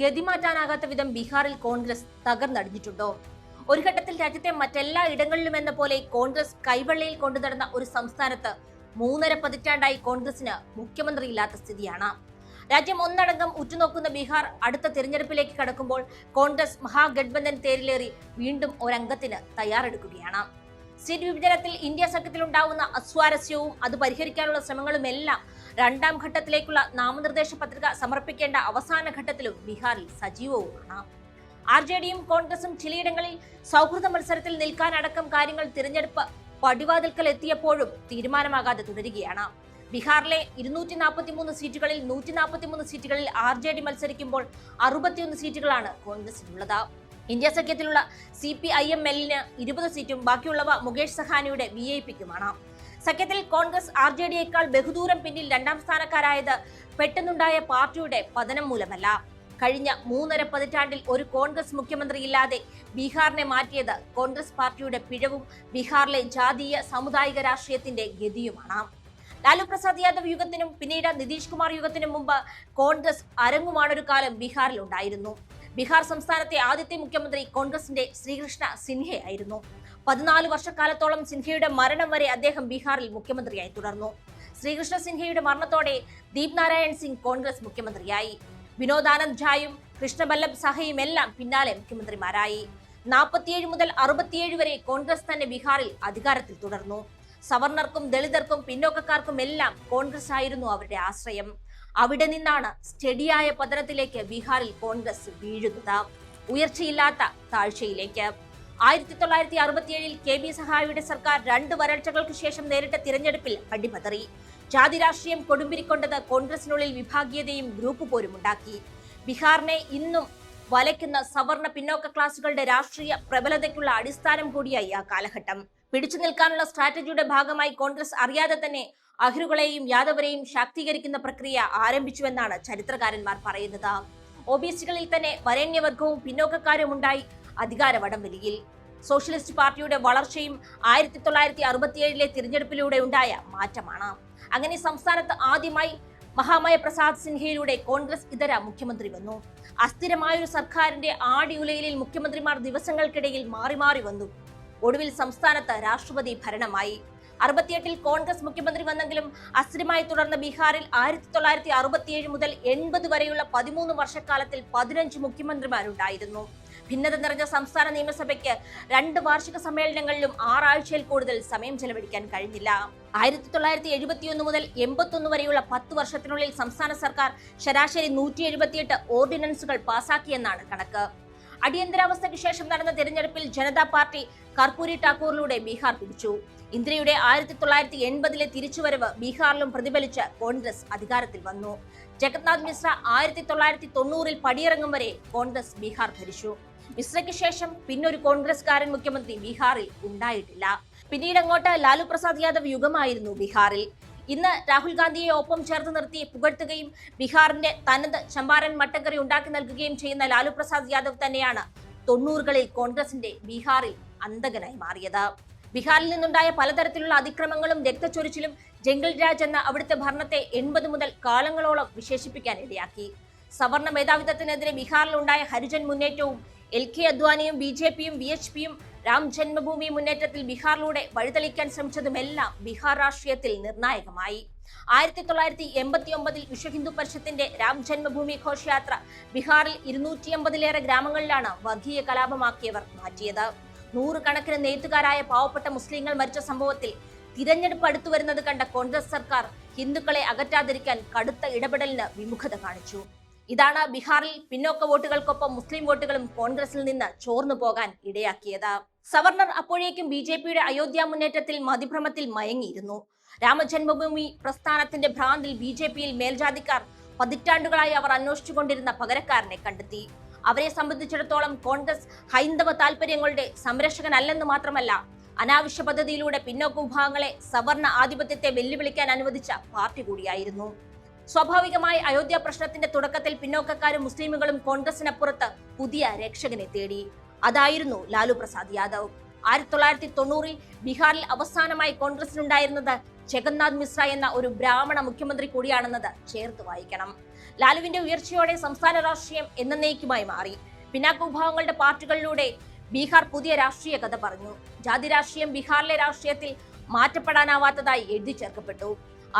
ഗതിമാറ്റാനാകാത്ത വിധം ബീഹാറിൽ കോൺഗ്രസ് തകർന്നടിഞ്ഞിട്ടുണ്ടോ? ഒരു ഘട്ടത്തിൽ രാജ്യത്തെ മറ്റെല്ലാ ഇടങ്ങളിലും എന്ന പോലെ കോൺഗ്രസ് കൈവെള്ളയിൽ കൊണ്ടു നടന്ന ഒരു സംസ്ഥാനത്ത് മൂന്നര പതിറ്റാണ്ടായി കോൺഗ്രസിന് മുഖ്യമന്ത്രി ഇല്ലാത്ത സ്ഥിതിയാണ്. രാജ്യം ഒന്നടങ്കം ഉറ്റുനോക്കുന്ന ബീഹാർ അടുത്ത തിരഞ്ഞെടുപ്പിലേക്ക് കടക്കുമ്പോൾ കോൺഗ്രസ് മഹാഗഡ്ബന്ധൻ തേരിലേറി വീണ്ടും ഒരംഗത്തിന് തയ്യാറെടുക്കുകയാണ്. സീറ്റ് വിഭജനത്തിൽ ഇന്ത്യ സഖ്യത്തിലുണ്ടാവുന്ന അസ്വാരസ്യവും അത് പരിഹരിക്കാനുള്ള ശ്രമങ്ങളുമെല്ലാം രണ്ടാം ഘട്ടത്തിലേക്കുള്ള നാമനിർദ്ദേശ പത്രിക സമർപ്പിക്കേണ്ട അവസാന ഘട്ടത്തിലും ബീഹാറിൽ സജീവവുമാണ്. ആർ ജെ ഡിയും കോൺഗ്രസും ചിലയിടങ്ങളിൽ സൗഹൃദ മത്സരത്തിൽ നിൽക്കാനടക്കം കാര്യങ്ങൾ തിരഞ്ഞെടുപ്പ് പടിവാതിൽക്കൽ എത്തിയപ്പോഴും തീരുമാനമാകാതെ തുടരുകയാണ്. ബീഹാറിലെ ഇരുന്നൂറ്റി നാൽപ്പത്തി മൂന്ന് സീറ്റുകളിൽ നൂറ്റി നാൽപ്പത്തി മൂന്ന് സീറ്റുകളിൽ ആർ ജെ ഡി മത്സരിക്കുമ്പോൾ അറുപത്തിയൊന്ന് സീറ്റുകളാണ് കോൺഗ്രസിനുള്ളത്. ഇന്ത്യ സഖ്യത്തിലുള്ള സി പി ഐ എം എല്ലിന് ഇരുപത് സീറ്റും ബാക്കിയുള്ളവ മുകേഷ് സഹാനിയുടെ വി ഐ പിക്കുമാണ്. സഖ്യത്തിൽ കോൺഗ്രസ് ആർ ജെ ഡിയേക്കാൾ ബഹുദൂരം പിന്നിൽ രണ്ടാം സ്ഥാനക്കാരായത് പെട്ടെന്നുണ്ടായ പാർട്ടിയുടെ പതനം മൂലമല്ല. കഴിഞ്ഞ മൂന്നര പതിറ്റാണ്ടിൽ ഒരു കോൺഗ്രസ് മുഖ്യമന്ത്രിയില്ലാതെ ബീഹാറിനെ മാറ്റിയത് കോൺഗ്രസ് പാർട്ടിയുടെ പിഴവും ബീഹാറിലെ ജാതീയ സാമുദായിക രാഷ്ട്രീയത്തിന്റെ ഗതിയുമാണ്. ലാലു പ്രസാദ് യാദവ് യുഗത്തിനും പിന്നീട് നിതീഷ് കുമാർ യുഗത്തിനും മുമ്പ് കോൺഗ്രസ് അരങ്ങുമാണൊരു കാലം ബീഹാറിൽ ഉണ്ടായിരുന്നു. ബീഹാർ സംസ്ഥാനത്തെ ആദ്യത്തെ മുഖ്യമന്ത്രി കോൺഗ്രസിന്റെ ശ്രീകൃഷ്ണ സിൻഹയായിരുന്നു പതിനാല് വർഷക്കാലത്തോളം സിൻഹയുടെ മരണം വരെ അദ്ദേഹം ബീഹാറിൽ മുഖ്യമന്ത്രിയായി തുടർന്നു. ശ്രീകൃഷ്ണ സിൻഹയുടെ മരണത്തോടെ ദീപ് നാരായൺ സിംഗ് കോൺഗ്രസ് മുഖ്യമന്ത്രിയായി. വിനോദാനന്ദ് ഝായും കൃഷ്ണബല്ലഭ് സഹയും എല്ലാം പിന്നാലെ മുഖ്യമന്ത്രിമാരായി. നാൽപ്പത്തിയേഴ് മുതൽ അറുപത്തിയേഴ് വരെ കോൺഗ്രസ് തന്നെ ബീഹാറിൽ അധികാരത്തിൽ തുടർന്നു. സവർണർക്കും ദളിതർക്കും പിന്നോക്കക്കാർക്കും എല്ലാം കോൺഗ്രസ് ആയിരുന്നു അവരുടെ ആശ്രയം. അവിടെ നിന്നാണ് സ്റ്റഡിയായ പതനത്തിലേക്ക് ബീഹാറിൽ കോൺഗ്രസ് വീഴുന്നത്. ഉയർച്ചയില്ലാത്ത താഴ്ചയിലേക്ക്. ആയിരത്തി തൊള്ളായിരത്തി അറുപത്തിയേഴിൽ കെ ബി സഹായിയുടെ സർക്കാർ രണ്ട് വരൾച്ചകൾക്ക് ശേഷം നേരിട്ട തിരഞ്ഞെടുപ്പിൽ അടിപതറി ജാതി രാഷ്ട്രീയം കൊടുമ്പിരിക്കൊണ്ടത് കോൺഗ്രസിനുള്ളിൽ വിഭാഗീയതയും ഗ്രൂപ്പ് പോരും ഉണ്ടാക്കി. ബീഹാറിനെ ഇന്നും വലയ്ക്കുന്ന സവർണ പിന്നോക്ക ക്ലാസുകളുടെ രാഷ്ട്രീയ പ്രബലതയ്ക്കുള്ള അടിസ്ഥാനം കൂടിയായി ആ കാലഘട്ടം. പിടിച്ചു നിൽക്കാനുള്ള സ്ട്രാറ്റജിയുടെ ഭാഗമായി കോൺഗ്രസ് അറിയാതെ തന്നെ അഹിറുകളെയും യാദവരെയും ശാക്തീകരിക്കുന്ന പ്രക്രിയ ആരംഭിച്ചുവെന്നാണ് ചരിത്രകാരന്മാർ പറയുന്നത്. ഒ ബി സികളിൽ തന്നെ വരേണ്യവർഗവും പിന്നോക്കക്കാരും ഉണ്ടായി അധികാര വടംവലിയിൽ സോഷ്യലിസ്റ്റ് പാർട്ടിയുടെ വളർച്ചയും ആയിരത്തി തൊള്ളായിരത്തി അറുപത്തിയേഴിലെ തിരഞ്ഞെടുപ്പിലൂടെ ഉണ്ടായ മാറ്റമാണ്. അങ്ങനെ സംസ്ഥാനത്ത് ആദ്യമായി മഹാമായ പ്രസാദ് സിൻഹയിലൂടെ കോൺഗ്രസ് ഇതര മുഖ്യമന്ത്രി വന്നു. അസ്ഥിരമായൊരു സർക്കാരിന്റെ ആടിയുലയിലിൽ മുഖ്യമന്ത്രിമാർ ദിവസങ്ങൾക്കിടയിൽ മാറി മാറി വന്നു. ഒടുവിൽ സംസ്ഥാനത്ത് രാഷ്ട്രപതി ഭരണമായി. അറുപത്തിയെട്ടിൽ കോൺഗ്രസ് മുഖ്യമന്ത്രി വന്നെങ്കിലും അസ്ഥിരമായി തുടർന്ന ബീഹാറിൽ ആയിരത്തി തൊള്ളായിരത്തി അറുപത്തിയേഴ് മുതൽ എൺപത് വരെയുള്ള പതിമൂന്ന് വർഷക്കാലത്തിൽ പതിനഞ്ച് മുഖ്യമന്ത്രിമാരുണ്ടായിരുന്നു. ഭിന്നത നിറഞ്ഞ സംസ്ഥാന നിയമസഭയ്ക്ക് രണ്ട് വാർഷിക സമ്മേളനങ്ങളിലും ആറാഴ്ചയിൽ കൂടുതൽ സമയം ചെലവഴിക്കാൻ കഴിഞ്ഞില്ല. ആയിരത്തി തൊള്ളായിരത്തി എഴുപത്തിയൊന്ന് മുതൽ എൺപത്തൊന്ന് വരെയുള്ള പത്ത് വർഷത്തിനുള്ളിൽ സംസ്ഥാന സർക്കാർ ശരാശരി നൂറ്റി എഴുപത്തിയെട്ട് ഓർഡിനൻസുകൾ പാസാക്കിയെന്നാണ് കണക്ക്. അടിയന്തരാവസ്ഥയ്ക്ക് ശേഷം നടന്ന തെരഞ്ഞെടുപ്പിൽ ജനതാ പാർട്ടി കർപ്പൂരി ടാക്കൂറിലൂടെ ബീഹാർ പിടിച്ചു. ഇന്ദിരയുടെ ആയിരത്തി തൊള്ളായിരത്തി എൺപതിലെ തിരിച്ചുവരവ് ബീഹാറിലും പ്രതിഫലിച്ച് കോൺഗ്രസ് അധികാരത്തിൽ വന്നു. ജഗന്നാഥ് മിശ്ര ആയിരത്തി തൊള്ളായിരത്തി തൊണ്ണൂറിൽ പടിയിറങ്ങും വരെ കോൺഗ്രസ് ബീഹാർ ഭരിച്ചു. മിശ്രയ്ക്ക് ശേഷം പിന്നൊരു കോൺഗ്രസ്കാരൻ മുഖ്യമന്ത്രി ബീഹാറിൽ ഉണ്ടായിട്ടില്ല. പിന്നീട് അങ്ങോട്ട് ലാലു പ്രസാദ് യാദവ് യുഗമായിരുന്നു ബീഹാറിൽ. ഇന്ന് രാഹുൽ ഗാന്ധിയെ ഒപ്പം ചേർത്ത് നിർത്തി പുകഴ്ത്തുകയും ബീഹാറിന്റെ തനത് ചമ്പാരൻ മട്ടക്കറി ഉണ്ടാക്കി നൽകുകയും ചെയ്യുന്ന ലാലു പ്രസാദ് യാദവ് തന്നെയാണ് തൊണ്ണൂറുകളിൽ കോൺഗ്രസിന്റെ ബീഹാറിൽ അന്തകനായി മാറിയത്. ബീഹാറിൽ നിന്നുണ്ടായ പലതരത്തിലുള്ള അതിക്രമങ്ങളും രക്തച്ചൊരിച്ചിലും ജംഗിൾ രാജ് എന്ന അവിടുത്തെ ഭരണത്തെ എൺപത് മുതൽ കാലങ്ങളോളം വിശേഷിപ്പിക്കാൻ ഇടയാക്കി. സവർണ മേധാവിത്വത്തിനെതിരെ ബീഹാറിലുണ്ടായ ഹരിജൻ മുന്നേറ്റവും എൽ കെ അദ്വാനിയും ബി ജെ പിയും ബി എച്ച് പിയും രാം ജന്മഭൂമി മുന്നേറ്റത്തിൽ ബീഹാറിലൂടെ വഴിതെളിക്കാൻ ശ്രമിച്ചതുമെല്ലാം ബീഹാർ രാഷ്ട്രീയത്തിൽ നിർണായകമായി. ആയിരത്തി തൊള്ളായിരത്തി എൺപത്തി ഒമ്പതിൽ വിശ്വ ഹിന്ദു പരിഷത്തിന്റെ രാം ജന്മഭൂമി ഘോഷയാത്ര ബീഹാറിൽ ഇരുന്നൂറ്റി അമ്പതിലേറെ ഗ്രാമങ്ങളിലാണ് വർഗീയ കലാപമാക്കിയവർ മാറ്റിയത്. നൂറുകണക്കിന് നെയ്ത്തുകാരായ പാവപ്പെട്ട മുസ്ലിങ്ങൾ മരിച്ച സംഭവത്തിൽ തിരഞ്ഞെടുപ്പ് അടുത്തു വരുന്നത് കണ്ട കോൺഗ്രസ് സർക്കാർ ഹിന്ദുക്കളെ അകറ്റാതിരിക്കാൻ കടുത്ത ഇടപെടലിന് വിമുഖത കാണിച്ചു. ഇതാണ് ബീഹാറിൽ പിന്നോക്ക വോട്ടുകൾക്കൊപ്പം മുസ്ലിം വോട്ടുകളും കോൺഗ്രസിൽ നിന്ന് ചോർന്നു പോകാൻ ഇടയാക്കിയത്. സവർണർ അപ്പോഴേക്കും ബി ജെ പിയുടെ അയോധ്യ മുന്നേറ്റത്തിൽ മതിഭ്രമത്തിൽ മയങ്ങിയിരുന്നു. രാമജന്മഭൂമി പ്രസ്ഥാനത്തിന്റെ ഭ്രാന്തിൽ ബി ജെ പിയിൽ മേൽജാതിക്കാർ പതിറ്റാണ്ടുകളായി അവർ അന്വേഷിച്ചുകൊണ്ടിരുന്ന പകരക്കാരനെ കണ്ടെത്തി. അവരെ സംബന്ധിച്ചിടത്തോളം കോൺഗ്രസ് ഹൈന്ദവ താൽപര്യങ്ങളുടെ സംരക്ഷകനല്ലെന്ന് മാത്രമല്ല അനാവശ്യ പദ്ധതിയിലൂടെ പിന്നോക്ക വിഭാഗങ്ങളെ സവർണ ആധിപത്യത്തെ വെല്ലുവിളിക്കാൻ അനുവദിച്ച പാർട്ടി കൂടിയായിരുന്നു. സ്വാഭാവികമായി അയോധ്യ പ്രശ്നത്തിന്റെ തുടക്കത്തിൽ പിന്നോക്കക്കാരും മുസ്ലിമുകളും കോൺഗ്രസിനപ്പുറത്ത് പുതിയ രക്ഷകനെ തേടി. അതായിരുന്നു ലാലു പ്രസാദ് യാദവ്. ആയിരത്തി തൊള്ളായിരത്തി തൊണ്ണൂറിൽ ബീഹാറിൽ അവസാനമായി കോൺഗ്രസിനുണ്ടായിരുന്നത് ജഗന്നാഥ് മിശ്ര എന്ന ഒരു ബ്രാഹ്മണ മുഖ്യമന്ത്രി കൂടിയാണെന്നത് ചേർത്ത് വായിക്കണം. ലാലുവിന്റെ ഉയർച്ചയോടെ സംസ്ഥാന രാഷ്ട്രീയം എന്നേക്കുമായി മാറി. പിന്നാക്ക വിഭാഗങ്ങളുടെ പാർട്ടികളിലൂടെ ബീഹാർ പുതിയ രാഷ്ട്രീയ കഥ പറഞ്ഞു. ജാതി രാഷ്ട്രീയം ബീഹാറിലെ രാഷ്ട്രീയത്തിൽ മാറ്റപ്പെടാനാവാത്തതായി എഴുതി ചേർക്കപ്പെട്ടു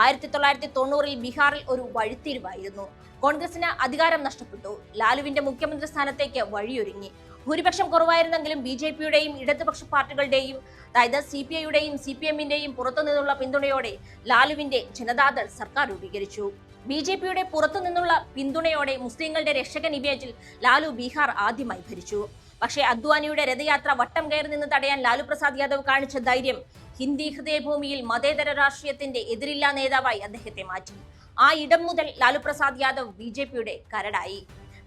ആയിരത്തി തൊള്ളായിരത്തി തൊണ്ണൂറിൽ ബീഹാറിൽ ഒരു വഴിത്തിരിവായിരുന്നു. കോൺഗ്രസിന് അധികാരം നഷ്ടപ്പെട്ടു. ലാലുവിന്റെ മുഖ്യമന്ത്രി സ്ഥാനത്തേക്ക് വഴിയൊരുങ്ങി. ഭൂരിപക്ഷം കുറവായിരുന്നെങ്കിലും ബി ജെ പിയുടെയും ഇടതുപക്ഷ പാർട്ടികളുടെയും അതായത് സി പി ഐയുടെയും സി പി എമ്മിന്റെയും പുറത്തുനിന്നുള്ള പിന്തുണയോടെ ലാലുവിന്റെ ജനതാദൾ സർക്കാർ രൂപീകരിച്ചു. ബി ജെ പിയുടെ പുറത്തുനിന്നുള്ള പിന്തുണയോടെ മുസ്ലിങ്ങളുടെ രക്ഷകൻ ഇമേജിൽ ലാലു ബീഹാർ ആദ്യമായി ഭരിച്ചു. പക്ഷേ അദ്വാനിയുടെ രഥയാത്ര വട്ടം കയറി നിന്ന് തടയാൻ ലാലു പ്രസാദ് യാദവ് കാണിച്ച ധൈര്യം. ഹിന്ദി ഹൃദയഭൂമിയിൽ മതേതര രാഷ്ട്രീയത്തിന്റെ എതിരില്ലാ നേതാവായി അദ്ദേഹത്തെ മാറ്റി. ആ ഇടം മുതൽ ലാലു പ്രസാദ് യാദവ് ബി ജെ പിയുടെ കരടായി.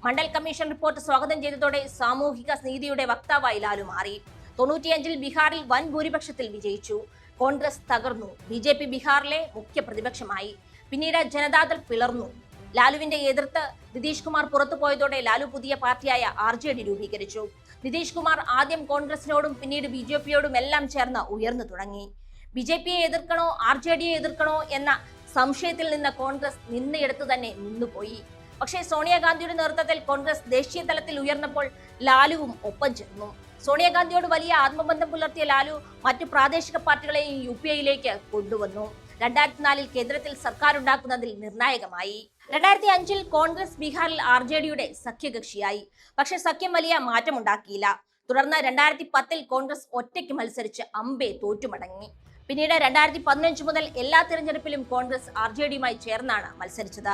മണ്ഡൽ കമ്മീഷൻ റിപ്പോർട്ട് സ്വാഗതം ചെയ്തതോടെ സാമൂഹിക നീതിയുടെ വക്താവായി ലാലു മാറി. തൊണ്ണൂറ്റിയഞ്ചിൽ ബീഹാറിൽ വൻ ഭൂരിപക്ഷത്തിൽ വിജയിച്ചു. കോൺഗ്രസ് തകർന്നു. ബി ജെ പി ബീഹാറിലെ മുഖ്യ പ്രതിപക്ഷമായി. പിന്നീട് ജനതാദൾ പിളർന്നു. ലാലുവിന്റെ എതിർത്ത് നിതീഷ് കുമാർ പുറത്തു പോയതോടെ ലാലു പുതിയ പാർട്ടിയായ ആർ ജെ ഡി രൂപീകരിച്ചു. നിതീഷ് കുമാർ ആദ്യം കോൺഗ്രസിനോടും പിന്നീട് ബി ജെ പിയോടും എല്ലാം ചേർന്ന് ഉയർന്നു തുടങ്ങി. ബി ജെ പിയെ എതിർക്കണോ ആർ ജെ ഡിയെ എതിർക്കണോ എന്ന സംശയത്തിൽ നിന്ന് കോൺഗ്രസ് നിന്നെടുത്തു തന്നെ നിന്നുപോയി പക്ഷേ സോണിയാഗാന്ധിയുടെ നേതൃത്വത്തിൽ കോൺഗ്രസ് ദേശീയ തലത്തിൽ ഉയർന്നപ്പോൾ ലാലുവും ഒപ്പം ചേർന്നു. സോണിയാഗാന്ധിയോട് വലിയ ആത്മബന്ധം പുലർത്തിയ ലാലു മറ്റു പ്രാദേശിക പാർട്ടികളെയും യു പി ഐയിലേക്ക് കൊണ്ടുവന്നു. രണ്ടായിരത്തി നാലിൽ കേന്ദ്രത്തിൽ സർക്കാർ ഉണ്ടാക്കുന്നതിൽ നിർണായകമായി. രണ്ടായിരത്തി അഞ്ചിൽ കോൺഗ്രസ് ബീഹാറിൽ ആർ ജെ ഡിയുടെ സഖ്യകക്ഷിയായി. പക്ഷെ സഖ്യം വലിയ മാറ്റമുണ്ടാക്കിയില്ല. തുടർന്ന് രണ്ടായിരത്തി പത്തിൽ കോൺഗ്രസ് ഒറ്റയ്ക്ക് മത്സരിച്ച് അമ്പെ തോറ്റുമടങ്ങി. പിന്നീട് രണ്ടായിരത്തി പതിനഞ്ച് മുതൽ എല്ലാ തിരഞ്ഞെടുപ്പിലും കോൺഗ്രസ് ആർ ജെ ഡിയുമായി ചേർന്നാണ് മത്സരിച്ചത്.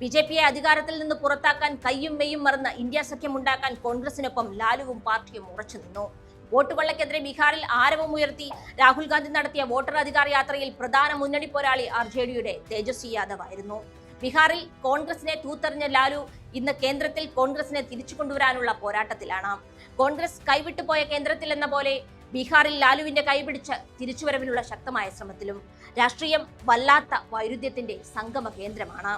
ബി ജെ പിയെ അധികാരത്തിൽ നിന്ന് പുറത്താക്കാൻ കയ്യും മെയ്യും മറന്ന് ഇന്ത്യ സഖ്യം ഉണ്ടാക്കാൻ കോൺഗ്രസിനൊപ്പം ലാലുവും പാർട്ടിയും ഉറച്ചു നിന്നു. വോട്ട് കൊള്ളക്കെതിരെ ബീഹാറിൽ ആരവമുയർത്തി രാഹുൽ ഗാന്ധി നടത്തിയ വോട്ടർ അധികാര യാത്രയിൽ പ്രധാന മുന്നണി പോരാളി ആർ ജെ ഡിയുടെ തേജസ്വി യാദവ് ആയിരുന്നു ബീഹാറിൽ കോൺഗ്രസിനെ തൂത്തെറിഞ്ഞ ലാലു ഇന്ന് കേന്ദ്രത്തിൽ കോൺഗ്രസിനെ തിരിച്ചു കൊണ്ടുവരാനുള്ള പോരാട്ടത്തിലാണ്. കോൺഗ്രസ് കൈവിട്ടുപോയ കേന്ദ്രത്തിൽ എന്ന പോലെ ബീഹാറിൽ ലാലുവിന്റെ കൈപിടിച്ച് തിരിച്ചുവരവിനുള്ള ശക്തമായ ശ്രമത്തിലും രാഷ്ട്രീയം വല്ലാത്ത വൈരുദ്ധ്യത്തിന്റെ സംഗമ കേന്ദ്രമാണ്